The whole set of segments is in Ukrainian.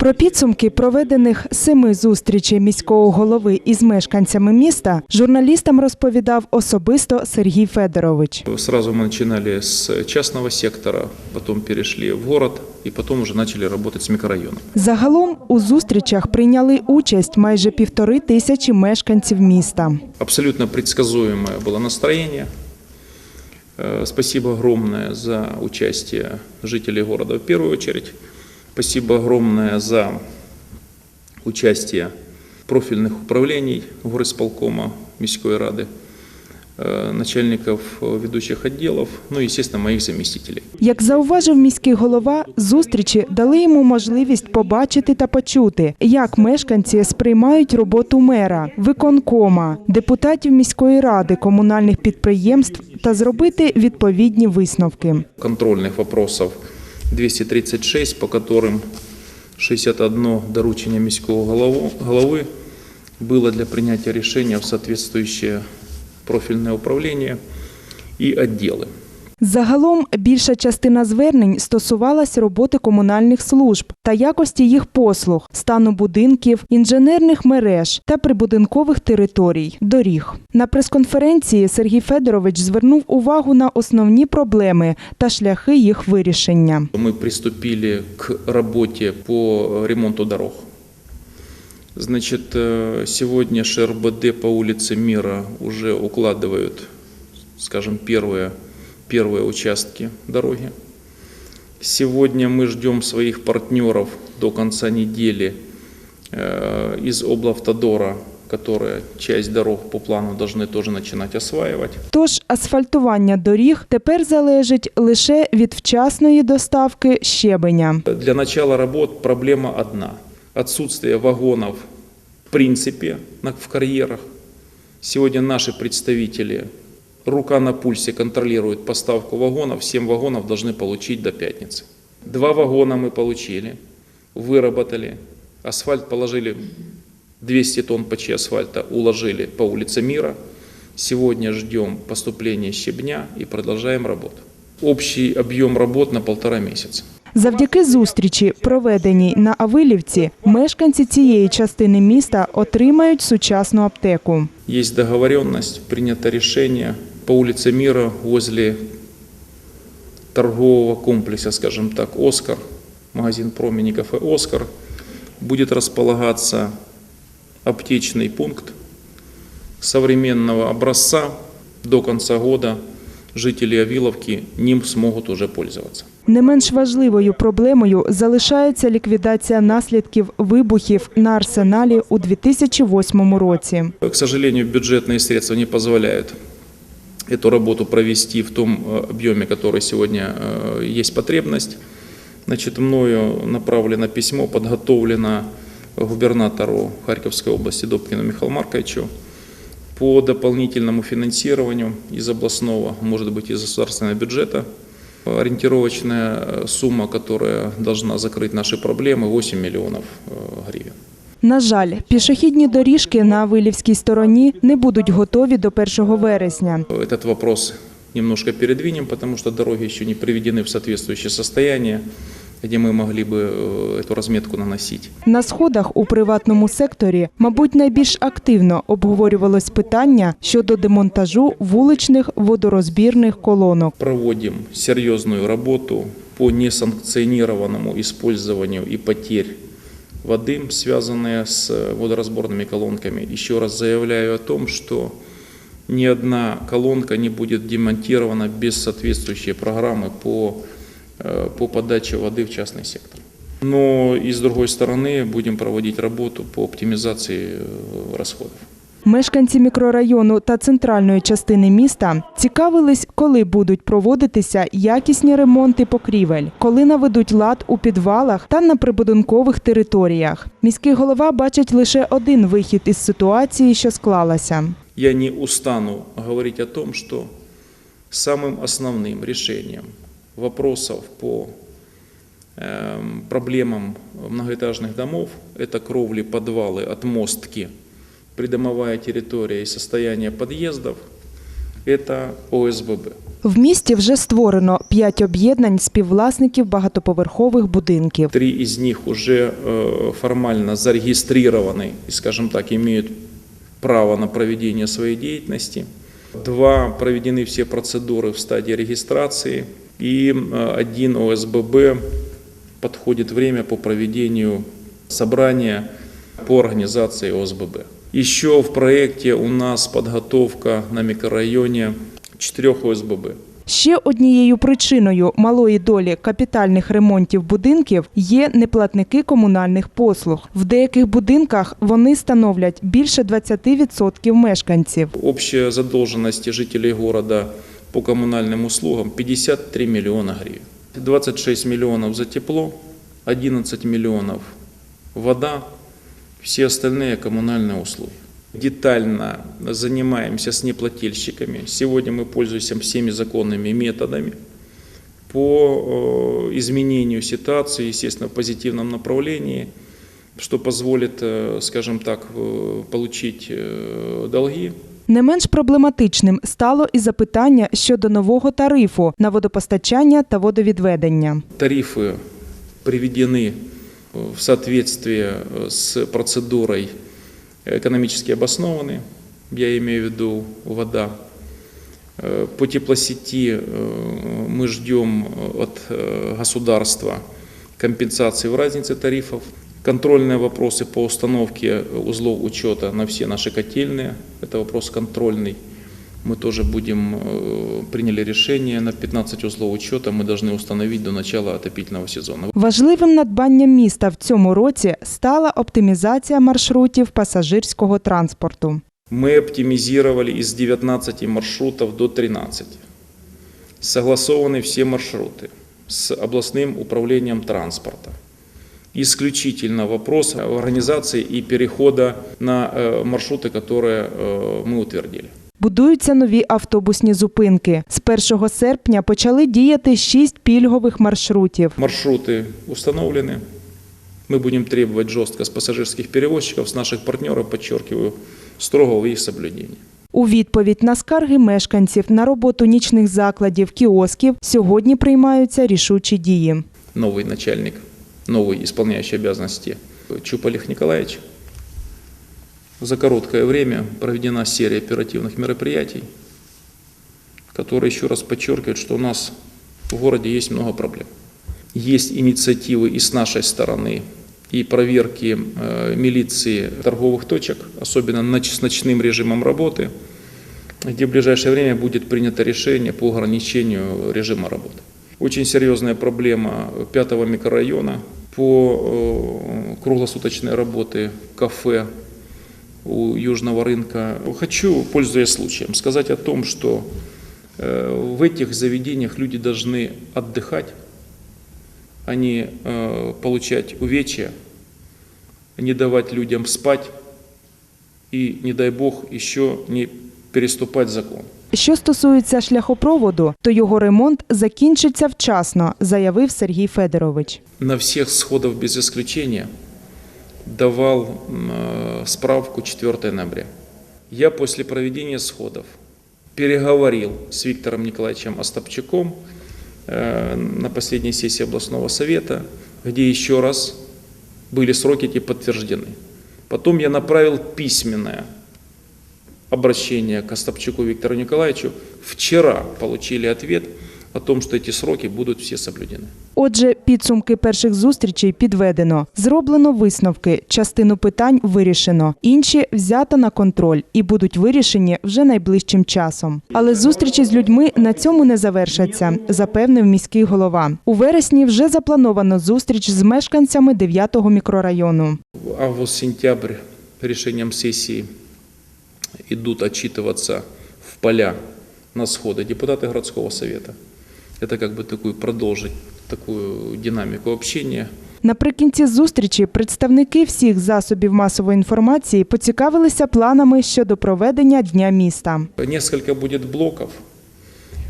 Про підсумки проведених семи зустрічей міського голови із мешканцями міста журналістам розповідав особисто Сергій Федорович. Сразу мы начинали с частного сектора, потом перешли в город и потом уже начали работать с микрорайоном. Загалом у зустрічах прийняли участь майже півтори тисячі мешканців міста. Абсолютно предсказуемое было настроение. Э, Спасибо огромное за участие жителей города в первую очередь. Спасибо огромное за участие профильных управлений горисполкома Міської ради, э, начальников э, ведущих отделов, ну и, естественно, моих заместителей. Як зауважив міський голова, зустрічі дали йому можливість побачити та почути, як мешканці сприймають роботу мера, виконкома, депутатів міської ради, комунальних підприємств та зробити відповідні висновки. контрольных вопросов 236, по которым 61 доручение міського голову- голови было для принятия решения в соответствующее профильное управление и отделы. Загалом більша частина звернень стосувалась роботи комунальних служб та якості їх послуг, стану будинків, інженерних мереж та прибудинкових територій, доріг. На прес-конференції Сергій Федорович звернув увагу на основні проблеми та шляхи їх вирішення. Мы приступили к работе по ремонту дорог. Значит, э, сегодня ШРБД по улице Мира уже укладывают, скажем, первые, первые участки дороги. Сегодня мы ждем своих партнеров до конца недели э, из облавтодора, которые часть дорог по плану должны тоже начинать осваивать. Тож асфальтування доріг тепер залежить лише від вчасної доставки щебеня. Для начала работ проблема одна. Отсутствие вагонов в принципе на- в карьерах. Сегодня наши представители рука на пульсе контролируют поставку вагонов. 7 вагонов должны получить до пятницы. Два вагона мы получили, выработали. Асфальт положили 200 тонн ПЧ асфальта, уложили по улице Мира. Сегодня ждем поступления щебня и продолжаем работу. Общий объем работ на полтора месяца. Завдяки зустрічі, проведеній на Авилівці, мешканці цієї частини міста отримають сучасну аптеку. Есть договоренность, принято решение по улице Мира возле торгового комплекса, скажем так, «Оскар», магазин «Промени кафе «Оскар», будет располагаться аптечный пункт современного образца. До конца года жители Авиловки ним смогут уже пользоваться. Не менш важливою проблемою залишається ліквідація наслідків вибухів на арсеналі у 2008 році. К сожалению, бюджетные средства не позволяют эту работу провести в том э, объеме, который сегодня э, есть потребность. Значит, мною направлено письмо, подготовлено губернатору Харьковской области Добкину Михаилу Марковичу по дополнительному финансированию из областного, может быть, из государственного бюджета. Ориентировочная э, сумма, которая должна закрыть наши проблемы, 8 миллионов гривен. На жаль, пішохідні доріжки на Авилівській стороні не будуть готові до 1 вересня. Этот вопрос немножко передвинем, потому что дороги еще не приведены в соответствующее состояние, где мы могли бы э, эту разметку наносить. На сходах у приватному секторі, мабуть, найбільш активно обговорювалось питання щодо демонтажу вуличних водорозбірних колонок. Проводим серьезную работу по несанкционированному использованию и потерь воды, связанные с водоразборными колонками. Еще раз заявляю о том, что ни одна колонка не будет демонтирована без соответствующей программы по, э, по подаче воды в частный сектор. Но и с другой стороны будем проводить работу по оптимизации э, расходов. Мешканці мікрорайону та центральної частини міста цікавились, коли будуть проводитися якісні ремонти покрівель, коли наведуть лад у підвалах та на прибудинкових територіях. Міський голова бачить лише один вихід із ситуації, що склалася. Я не устану говорить о том, что самым основным решением вопросов по эм, проблемам многоэтажных домов – это кровли, подвалы, отмостки, придомовая территория и состояние подъездов – это ОСББ. В місті вже створено п'ять об'єднань співвласників багатоповерхових будинків. Три из них уже э, формально зарегистрированы и, скажем так, имеют право на проведение своей деятельности. Два проведены все процедуры в стадии регистрации. И э, один ОСББ подходит время по проведению собрания по организации ОСББ. Еще в проекте у нас подготовка на микрорайоне четырех ОСББ. Ще однією причиною малої долі капітальних ремонтів будинків є неплатники комунальних послуг. В деяких будинках вони становлять більше 20% мешканців. Общая задолженность жителей города по коммунальным услугам 53 миллиона гривен. 26 миллионов за тепло, 11 миллионов вода, все остальные коммунальные услуги. Детально занимаемся с неплательщиками. Сегодня мы пользуемся всеми законными методами по э, изменению ситуации, естественно, в позитивном направлении, что позволит, э, скажем так, э, получить э, долги Не менш проблематичним стало і запитання щодо нового тарифу на водопостачання та водовідведення. тарифы приведены в соответствие с процедурой экономически обоснованы, я имею в виду вода. Э, По теплосети э, мы ждем от э, государства компенсации в разнице тарифов. Контрольные вопросы по установке узлов учета на все наши котельные, это вопрос контрольный. Мы тоже будем, э, приняли решение, на 15 узлов учета мы должны установить до начала отопительного сезона. Важливим надбанням міста в цьому році стала оптимізація маршрутів пасажирського транспорту. Мы оптимизировали из 19 маршрутов до 13. Согласованы все маршруты с областным управлением транспорта. Исключительно вопрос организации и перехода на э, маршруты, которые э, мы утвердили. Будуються нові автобусні зупинки. З 1 серпня почали діяти шість пільгових маршрутів. Маршруты установлены. Мы будем требовать жестко с пассажирских перевозчиков, с наших партнеров, подчеркиваю, строгого их соблюдения. У відповідь на скарги мешканців на роботу нічних закладів, кіосків сьогодні приймаються рішучі дії. новый начальник, новый исполняющий обязанности Чуп Олег Николаевич. За короткое время проведена серия оперативных мероприятий, которые еще раз подчеркивают, что у нас в городе есть много проблем. Есть инициативы и с нашей стороны, и проверки э, милиции торговых точек, особенно с ночным режимом работы, где в ближайшее время будет принято решение по ограничению режима работы. Очень серьезная проблема пятого микрорайона по э, круглосуточной работе кафе у Южного рынка. Хочу, пользуясь случаем, сказать о том, что э, в этих заведениях люди должны отдыхать, а не э, получать увечья, не давать людям спать и, не дай бог, еще не переступать закон. Що стосується шляхопроводу, то його ремонт закінчиться вчасно, заявив Сергій Федорович. на всех сходов без исключения давал э, справку 4 ноября. Я после проведения сходов переговорил с Виктором Николаевичем Остапчуком э, на последней сессии областного совета, где еще раз были сроки эти подтверждены. Потом я направил письменное обращение к Остапчуку Виктору Николаевичу. Вчера получили ответ о том, что эти сроки будут все соблюдены. Отже, підсумки перших зустрічей підведено. Зроблено висновки, частину питань вирішено, інші взято на контроль і будуть вирішені вже найближчим часом. Але зустрічі з людьми на цьому не завершаться, запевнив міський голова. У вересні вже заплановано зустріч з мешканцями 9-го мікрорайону. август-сентябрь решением сессии идут отчитываться в поля на сходы депутаты городского совета. Это как бы такую продолжить такую динамику общения. Наприкінці зустрічі представники всіх засобів масової інформації поцікавилися планами щодо проведення дня міста. Несколько будет блоков.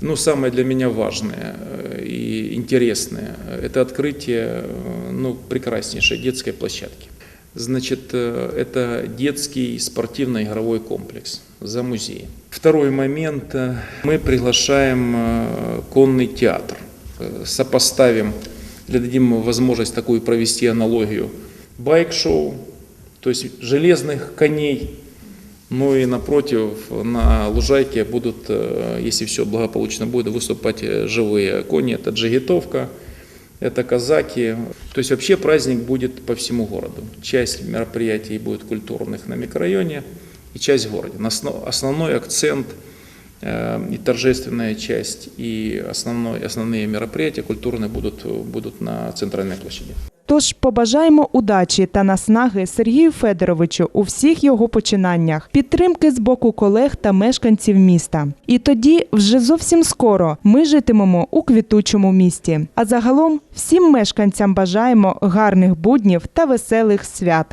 Ну, самое для меня важное э, и интересное – это открытие э, ну, прекраснейшей детской площадки. Значит, э, это детский спортивно-игровой комплекс за музей. Второй момент. Мы приглашаем э, конный театр. Э, Сопоставим, дадим возможность такую провести аналогию. Байк-шоу, то есть железных коней, ну и напротив, на лужайке будут, э, если все благополучно будет, выступать живые кони. Это джигитовка, это казаки. То есть вообще праздник будет по всему городу. Часть мероприятий будет культурных на микрорайоне и часть в городе. На осно- Основной акцент э, и торжественная часть, и основной, основные мероприятия культурные будут, будут на центральной площади. Тож побажаємо удачі та наснаги Сергію Федоровичу у всіх його починаннях, підтримки з боку колег та мешканців міста. І тоді вже зовсім скоро ми житимемо у квітучому місті. А загалом всім мешканцям бажаємо гарних буднів та веселих свят.